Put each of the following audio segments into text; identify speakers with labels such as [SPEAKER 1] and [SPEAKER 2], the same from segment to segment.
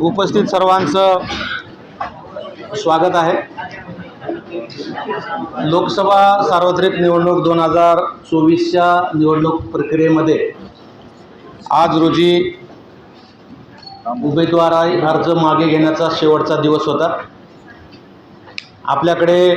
[SPEAKER 1] उपस्थित सर्वांचं स्वागत आहे. लोकसभा सार्वत्रिक निवडणूक दोन हजार चोवीसच्या निवडणूक प्रक्रियेमध्ये आज रोजी उमेदवारी अर्ज मागे घेण्याचा शेवटचा दिवस होता. आपल्याकडे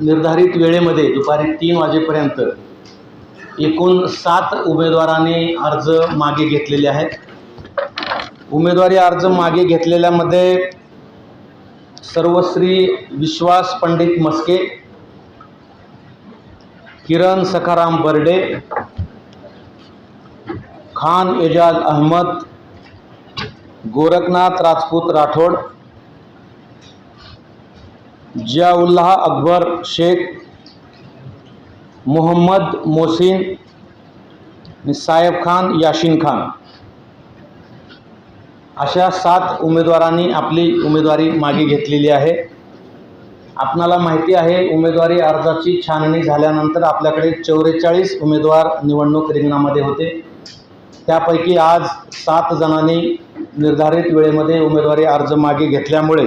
[SPEAKER 1] निर्धारित वेळेमध्ये दुपारी तीन वाजेपर्यंत एकूण सात उमेदवारांनी अर्ज मागे घेतलेले आहेत. उमेदवारी अर्ज मागे घेतलेल्यामध्ये सर्वश्री विश्वास पंडित मस्के किरण सखाराम बर्डे खान एजाज अहमद गोरखनाथ राजपूत राठोड जियाउल्लाह अकबर शेख मोहम्मद मोसिन साहेब खान याशीन खान। अशा सात उमेदवारांनी आपली उमेदवारी मागे घेतलेली आहे. आपणाला माहिती आहे उमेदवारी अर्जाची छाननी झाल्यानंतर आपल्याकडे चौवेचाळीस उमेदवार निवडणूक रिंगणामध्ये होते. त्यापैकी आज सात जणांनी निर्धारित वेळेमध्ये उमेदवारी अर्ज मागे घेतल्यामुळे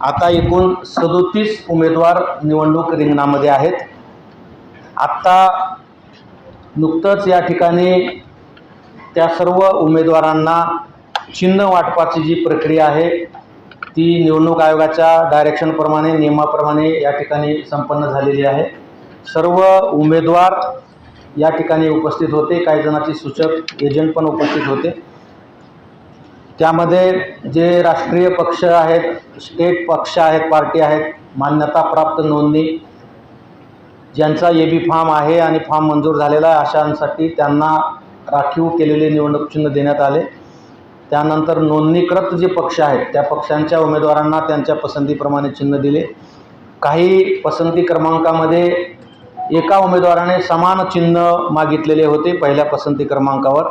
[SPEAKER 1] आता एकूण सदोतीस उमेदवार निवडणूक रिंगणामध्ये आहेत. आत्ता नुकतंच या ठिकाणी त्या सर्व उमेदवारांना चिन्ह वाटपाची जी प्रक्रिया आहे ती निवडणूक आयोगाच्या डायरेक्शनप्रमाणे नियमाप्रमाणे या ठिकाणी संपन्न झालेली आहे. सर्व उमेदवार या ठिकाणी उपस्थित होते काही जणांचे सूचक एजंट पण उपस्थित होते. त्यामध्ये जे राष्ट्रीय पक्ष आहेत स्टेट पक्ष आहेत पार्टी आहेत मान्यताप्राप्त नोंदणी ज्यांचा ए बी फॉर्म आहे आणि फॉर्म मंजूर झालेला आहे अशांसाठी त्यांना राखीव केलेले निवडणूक चिन्ह देण्यात आले. त्यानंतर नोंदणीकृत जे पक्ष आहेत त्या पक्षांच्या उमेदवारांना त्यांच्या पसंतीप्रमाणे चिन्ह दिले. काही पसंती क्रमांकामध्ये एका उमेदवाराने समान चिन्ह मागितलेले होते पहिल्या पसंती क्रमांकावर.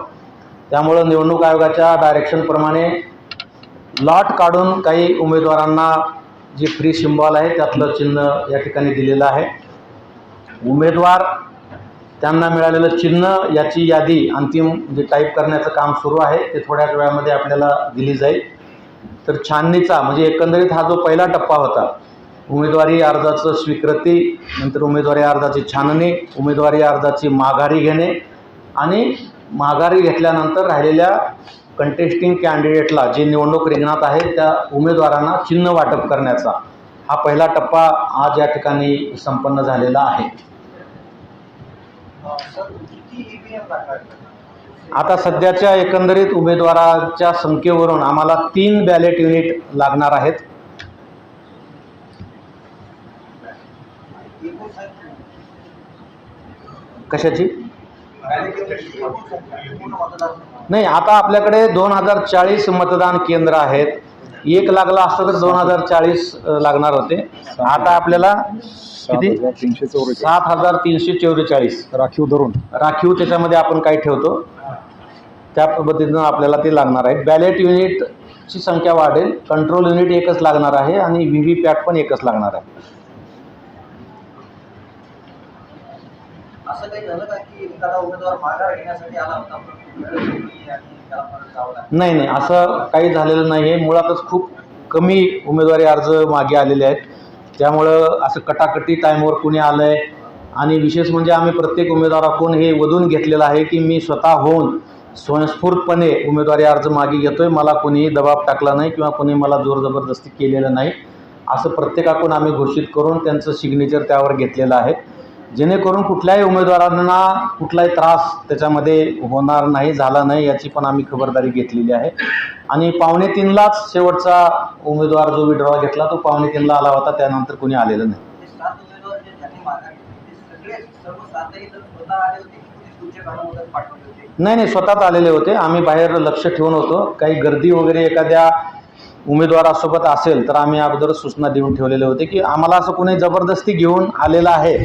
[SPEAKER 1] त्यामुळं निवडणूक आयोगाच्या डायरेक्शनप्रमाणे लॉट काढून काही उमेदवारांना जे फ्री सिम्बॉल आहे त्यातलं चिन्ह या ठिकाणी दिलेलं आहे. उमेदवार त्यांना मिळालेलं चिन्ह याची यादी अंतिम जे टाईप करण्याचं काम सुरू आहे ते थोड्याच वेळामध्ये आपल्याला दिली जाईल. तर छाननीचा म्हणजे एकंदरीत हा जो पहिला टप्पा होता उमेदवारी अर्जाचं स्वीकृती नंतर उमेदवारी अर्जाची छाननी उमेदवारी अर्जाची माघारी घेणे आणि माघारी घेतल्यानंतर राहिलेल्या कंटेस्टिंग कॅन्डिडेटला जे निवडणूक रिंगणात आहे त्या उमेदवारांना चिन्ह वाटप करण्याचा हा पहिला टप्पा आज या ठिकाणी संपन्न झालेला आहे. आता सध्याच्या एकंदरीत उमेदवाराच्या संख्येवरून आम्हाला तीन बॅलेट युनिट लागणार आहेत. कशाची? नाही आता आपल्याकडे दोन हजार चाळीस मतदान केंद्र आहेत. एक लागला असतं तर दोन हजार चाळीस लागणार होते. आता आपल्याला किती?
[SPEAKER 2] तीनशे चौवेचाळीस
[SPEAKER 1] सात हजार तीनशे चौवेचाळीस.
[SPEAKER 2] राखीव धरून.
[SPEAKER 1] राखीव त्याच्यामध्ये आपण काही ठेवतो. त्या पद्धतीनं आपल्याला ते लागणार आहे. बॅलेट युनिटची संख्या वाढेल. कंट्रोल युनिट एकच लागणार आहे आणि व्ही व्ही पॅट पण एकच लागणार आहे.
[SPEAKER 3] असं काही झालं का की एखादा उमेदवार माघार घेण्यासाठी आला होता?
[SPEAKER 1] नाही नाही असं काही झालेलं नाही आहे मुळातच खूप कमी उमेदवारी अर्ज मागे आलेले आहेत. त्यामुळं असं कटाकटी टाईमवर कुणी आलं आहे आणि विशेष म्हणजे आम्ही प्रत्येक उमेदवाराकडून हे वधून घेतलेलं आहे की मी स्वतः होऊन स्वयंस्फूर्तपणे उमेदवारी अर्ज मागे घेतो आहे मला कोणीही दबाव टाकला नाही किंवा कोणी मला जोर जबरदस्ती केलेलं नाही. असं प्रत्येकाकडून आम्ही घोषित करून त्यांचं सिग्नेचर त्यावर घेतलेलं आहे. जेणेकरून कुठल्याही उमेदवारांना कुठलाही त्रास त्याच्यामध्ये होणार नाही झाला नाही याची पण आम्ही खबरदारी घेतलेली आहे. आणि पावणे तीनलाच शेवटचा उमेदवार जो विड्रॉ घेतला तो पावणे तीनला आला होता त्यानंतर कोणी आलेलं नाही. नाही नाही स्वतःच आलेले होते. आम्ही बाहेर लक्ष ठेवून होतो. काही गर्दी वगैरे एखाद्या उमेदवारासोबत असेल तर आम्ही अगोदर सूचना देऊन ठेवलेले होते की आम्हाला असं कोणी जबरदस्ती घेऊन आलेलं आहे.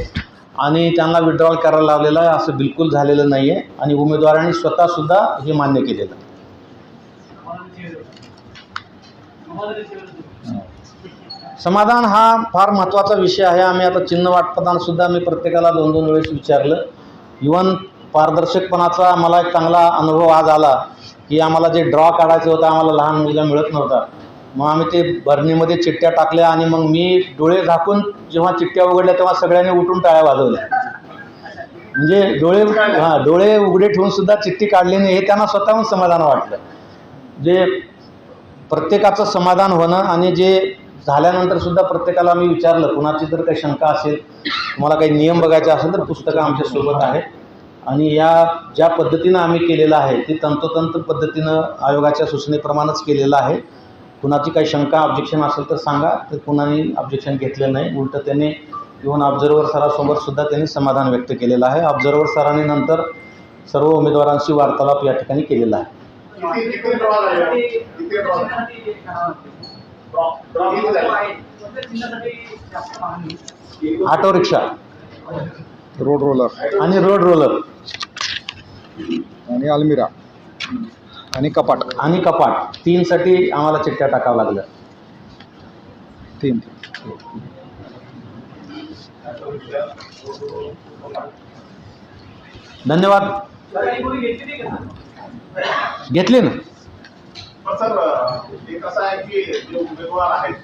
[SPEAKER 1] आणि त्यांना विड्रॉल करायला लावलेलं आहे असं बिलकुल झालेलं नाही आहे आणि उमेदवारांनी स्वतःसुद्धा हे मान्य केलेलं. आहे समाधान हा फार महत्त्वाचा विषय आहे. आम्ही आता चिन्ह वाटपदानसुद्धा मी प्रत्येकाला दोन दोन वेळेस विचारलं. इवन पारदर्शकपणाचा मला एक चांगला अनुभव आज आला की आम्हाला जे ड्रॉ काढायचं होतं आम्हाला लहान मुलगा मिळत नव्हता. मग आम्ही ते बरणीमध्ये चिठ्ठ्या टाकल्या आणि मग मी डोळे झाकून जेव्हा चिठ्ठ्या उघडल्या तेव्हा सगळ्यांनी उठून टाळ्या वाजवल्या. म्हणजे डोळे हां डोळे उघडे ठेवून सुद्धा चिठ्ठी काढली नाही हे त्यांना स्वतःहून समाधान वाटलं. जे प्रत्येकाचं समाधान होणं आणि जे झाल्यानंतर सुद्धा प्रत्येकाला मी विचारलं कुणाची जर काही शंका असेल तुम्हाला काही नियम बघायचे असेल तर पुस्तकं आमच्यासोबत आहेत. आणि या ज्या पद्धतीनं आम्ही केलेलं आहे ते तंतोतंत पद्धतीनं आयोगाच्या सूचनेप्रमाणेच केलेलं आहे. कुणाची काही शंका ऑब्जेक्शन असेल तर सांगा. तर कुणाने ऑब्जेक्शन घेतलं नाही उलटं त्याने इव्हन ऑब्झर्वर सरासमोर सुद्धा त्यांनी समाधान व्यक्त केलेलं आहे. ऑब्झर्वर सरांनी नंतर सर्व उमेदवारांशी वार्तालाप या ठिकाणी केलेला आहे. Auto rickshaw.
[SPEAKER 4] Road roller.
[SPEAKER 1] आणि रोड रोलर.
[SPEAKER 4] आणि अल्मिरा. आणि कपाट.
[SPEAKER 1] आणि कपाट. तीनसाठी आम्हाला चिठ्ठ्या टाकावं लागलं
[SPEAKER 4] तीन.
[SPEAKER 1] धन्यवाद. घेतली ना?
[SPEAKER 2] सर हे कसं आहे की जे उमेदवार आहेत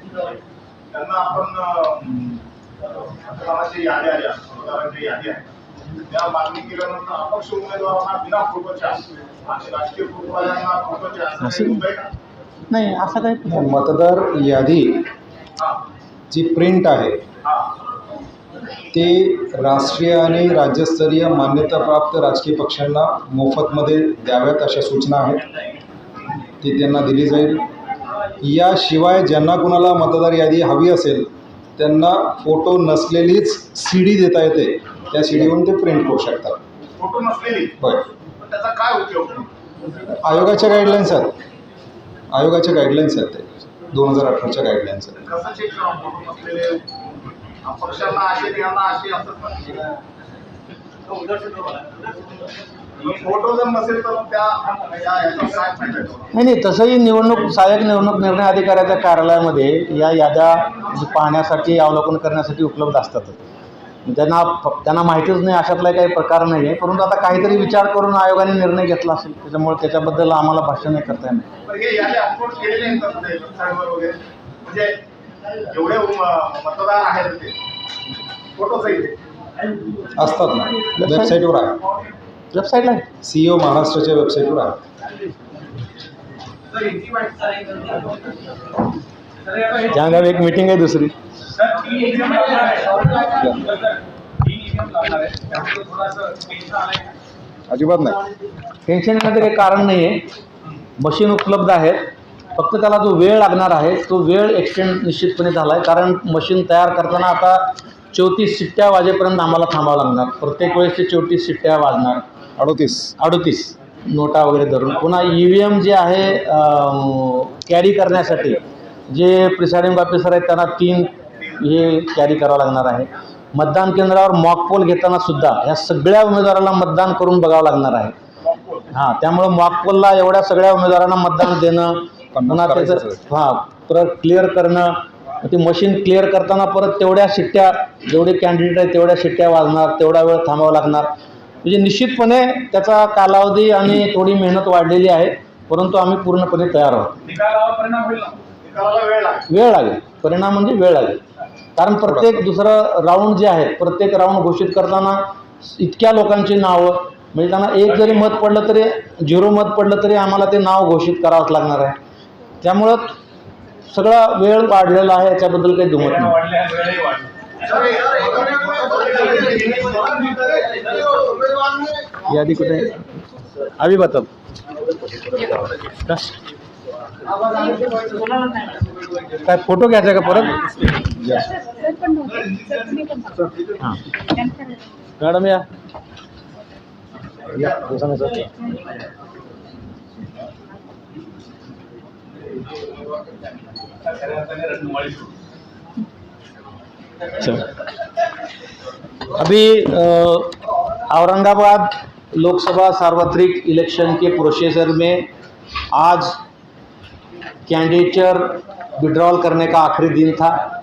[SPEAKER 2] त्यांना आपण यादी आल्या यादी आहे. त्या मागणी केल्यानंतर अपक्ष उमेदवारांना बिना फोटोच्या आणि राजकीय फोटोवाल्यांना फोटोच्या असं?
[SPEAKER 1] नाही असं काही
[SPEAKER 4] मतदार यादी जी प्रिंट आहे
[SPEAKER 2] हा.
[SPEAKER 4] ते राष्ट्रीय आणि राज्यस्तरीय मान्यताप्राप्त राजकीय पक्षांना मोफतमध्ये द्याव्यात अशा सूचना आहेत. ती त्यांना दिली जाईल. याशिवाय ज्यांना कुणाला मतदार यादी हवी असेल त्यांना फोटो नसलेलीच सी डी देता येते. त्या सी डीवरून ते प्रिंट करू शकतात.
[SPEAKER 2] फोटो नसलेली?
[SPEAKER 4] होय.
[SPEAKER 2] पण त्याचा काय उपयोग?
[SPEAKER 4] आयोगाच्या गाईडलाईन्स आहेत. आयोगाच्या गाईडलाईन्स आहेत ते. दोन हजार अठराच्या गाईडलाईन्स आहेत.
[SPEAKER 2] असतात?
[SPEAKER 1] नाही नाही तसंही निवडणूक सहाय्यक निवडणूक निर्णय अधिकाऱ्याच्या कार्यालयामध्ये या याद्या पाहण्यासाठी अवलोकन करण्यासाठी उपलब्ध असतातच त्यांना त्यांना माहितीच नाही अशातला काही प्रकार नाही आहे परंतु आता काहीतरी विचार करून आयोगाने निर्णय घेतला असेल त्याच्यामुळे त्याच्याबद्दल आम्हाला भाष्य नाही करता येणार.
[SPEAKER 2] म्हणजे
[SPEAKER 4] असतात ना. वेबसाईटवर आहे.
[SPEAKER 1] वेबसाईटला आहे.
[SPEAKER 4] सी ओ महाराष्ट्राच्या वेबसाईटवर आहे
[SPEAKER 1] त्या एक मिटिंग आहे दुसरी।
[SPEAKER 4] अजिबात नाही.
[SPEAKER 1] टेन्शन येण्याचं काही कारण नाही आहे मशीन उपलब्ध आहेत. फक्त त्याला जो वेळ लागणार आहे तो वेळ एक्सटेंड निश्चितपणे झाला आहे कारण मशीन तयार करताना आता चौतीस शिट्ट्या वाजेपर्यंत आम्हाला थांबावं लागणार. प्रत्येक वेळेस ते चौतीस शिट्ट्या वाजणार.
[SPEAKER 4] अडोतीस.
[SPEAKER 1] अडतीस. नोटा वगैरे धरून. पुन्हा ई व्ही एम जे आहे कॅरी करण्यासाठी जे प्रिसाइडिंग ऑफिसर आहेत त्यांना तीन हे कॅरी करावं लागणार आहे. मतदान केंद्रावर मॉकपोल घेताना सुद्धा ह्या सगळ्या उमेदवाराला मतदान करून बघावं लागणार आहे. हां त्यामुळं मॉकपोलला एवढ्या सगळ्या उमेदवारांना मतदान देणं पुन्हा त्याचं हां परत क्लिअर करणं ती मशीन क्लिअर करताना परत तेवढ्या शिट्ट्या जेवढे कॅन्डिडेट आहेत तेवढ्या शिट्ट्या वाजणार तेवढा वेळ थांबावा लागणार. म्हणजे निश्चितपणे त्याचा कालावधी आणि थोडी मेहनत वाढलेली आहे परंतु आम्ही पूर्णपणे तयार आहोत.
[SPEAKER 2] वेळ लागेल.
[SPEAKER 1] परिणाम म्हणजे वेळ लागेल. कारण प्रत्येक दुसरं राऊंड जे आहे प्रत्येक राऊंड घोषित करताना इतक्या लोकांची नावं म्हणजे त्यांना एक जरी मत पडलं तरी झिरो मत पडलं तरी आम्हाला ते नाव घोषित करावंच लागणार आहे. त्यामुळं सगळा वेळ वाढलेला आहे याच्याबद्दल काही दुमत नाही. यादी कुठे? अभी बता काय फ़ोटो घ्यायचा का परत? मॅडम या. अभी औरंगाबाद लोकसभा सार्वत्रिक इलेक्शन के प्रोसेसर में आज कैंडिडेचर विड्रॉल करने का आखिरी दिन था।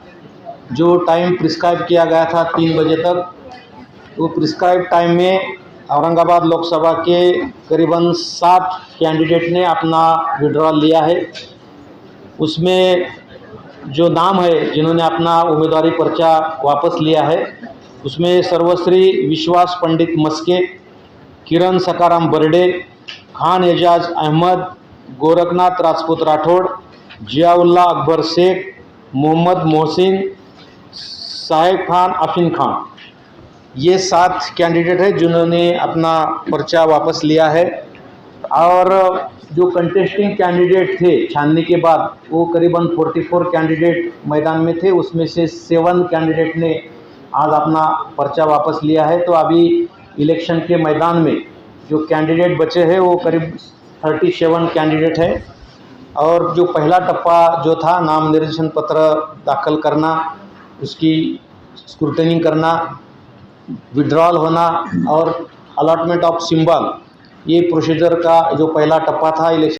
[SPEAKER 1] जो टाइम प्रिस्क्राइब किया गया था तीन बजे तक, वो प्रिस्क्राइब टाइम में औरंगाबाद लोकसभा के करीबन सात कैंडिडेट ने अपना विड्रॉल लिया है। उसमें जो नाम है जिन्होंने अपना उम्मीदवारी पर्चा वापस लिया है उसमें सर्वश्री विश्वास पंडित मस्के किरण सकाराम बर्डे खान एजाज अहमद गोरखनाथ राजपूत राठौड़ जियाउल्ला अकबर शेख मोहम्मद मोहसिन साहेब खान आफ़िन खान। ये सात कैंडिडेट हैं जिन्होंने अपना पर्चा वापस लिया है। और जो कंटेस्टिंग कैंडिडेट थे, छानने के बाद, वो करीबन 44 कैंडिडेट मैदान में थे, उसमें से सेवन कैंडिडेट ने आज अपना पर्चा वापस लिया है। तो अभी इलेक्शन के मैदान में जो कैंडिडेट बचे हैं, वो करीब 37 कैंडिडेट हैं। और जो पहला टप्पा जो था, नाम निर्देशन पत्र दाखिल करना, उसकी स्क्रूटनिंग करना विड्रॉल होना और अलॉटमेंट ऑफ़ सिंबल ये प्रोसीजर का जो पहला टप्पा था इलेक्शन